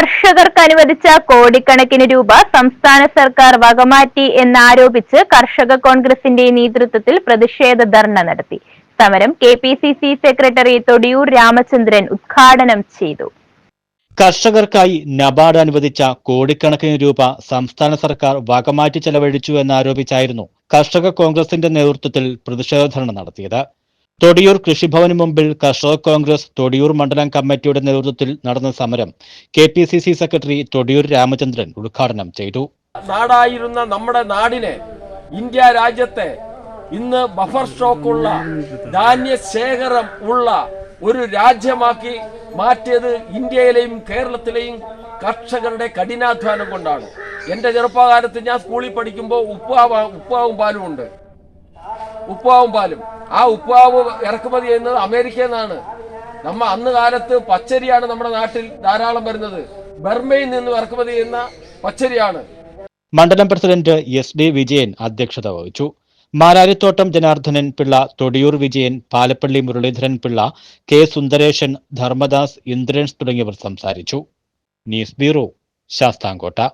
കർഷകർക്ക് അനുവദിച്ച കോടിക്കണക്കിന് രൂപ സംസ്ഥാന സർക്കാർ വകമാറ്റി എന്നാരോപിച്ച് കർഷക കോൺഗ്രസിന്റെ നേതൃത്വത്തിൽ പ്രതിഷേധ ധർണ നടത്തി. സമരം K P C C secretary Thodiyoor Ramachandran ഉദ്ഘാടനം ചെയ്തു. കർഷകർക്കായി നബാർഡ് അനുവദിച്ച കോടിക്കണക്കിന് രൂപ സംസ്ഥാന സർക്കാർ വകമാറ്റി ചെലവഴിച്ചു എന്നാരോപിച്ചായിരുന്നു കർഷക കോൺഗ്രസിന്റെ നേതൃത്വത്തിൽ പ്രതിഷേധ ധർണ നടത്തിയത്. തൊടിയൂർ കൃഷിഭവന് മുമ്പിൽ കർഷക കോൺഗ്രസ് തൊടിയൂർ മണ്ഡലം കമ്മിറ്റിയുടെ നേതൃത്വത്തിൽ നടന്ന സമരം K P C C secretary Thodiyoor Ramachandran ഉദ്ഘാടനം ചെയ്തു. നാടായിരുന്ന നമ്മുടെ നാടിനെ ഇന്ത്യ രാജ്യത്തെ ഇന്ന് ബഫർ സ്റ്റോക്കുള്ള ധാന്യ ശേഖരം ഉള്ള ഒരു രാജ്യമാക്കി മാറ്റിയത് ഇന്ത്യയിലെയും കേരളത്തിലെയും കർഷകരുടെ കഠിനാധ്വാനം കൊണ്ടാണ്. എന്റെ ചെറുപ്പകാലത്ത് ഞാൻ സ്കൂളിൽ പഠിക്കുമ്പോൾ ഉപ്പാവ ഉപ്പാവും പാലും ഉണ്ട്. ഉപ്പാവും പാലും. ആ ഉപ്പാവ് ഇറക്കുമതി ചെയ്യുന്നത് അമേരിക്കയിൽ നിന്നാണ്. നമ്മ അന്ന് കാലത്ത് പച്ചരിയാണ് നമ്മുടെ നാട്ടിൽ ധാരാളം വരുന്നത്. ബർമയിൽ നിന്ന് ഇറക്കുമതി ചെയ്യുന്ന പച്ചരിയാണ്. മണ്ഡലം പ്രസിഡന്റ് എസ് ഡി വിജയൻ അധ്യക്ഷത വഹിച്ചു. മാരാരിത്തോട്ടം ജനാർദ്ദനൻ പിള്ള തൊടിയൂർ വിജയൻ പാലപ്പള്ളി മുരളീധരൻ പിള്ള കെ സുന്ദരേശൻ ധർമ്മദാസ് ഇന്ദ്രൻസ് തുടങ്ങിയവർ സംസാരിച്ചു. News bureau Sasthamkotta.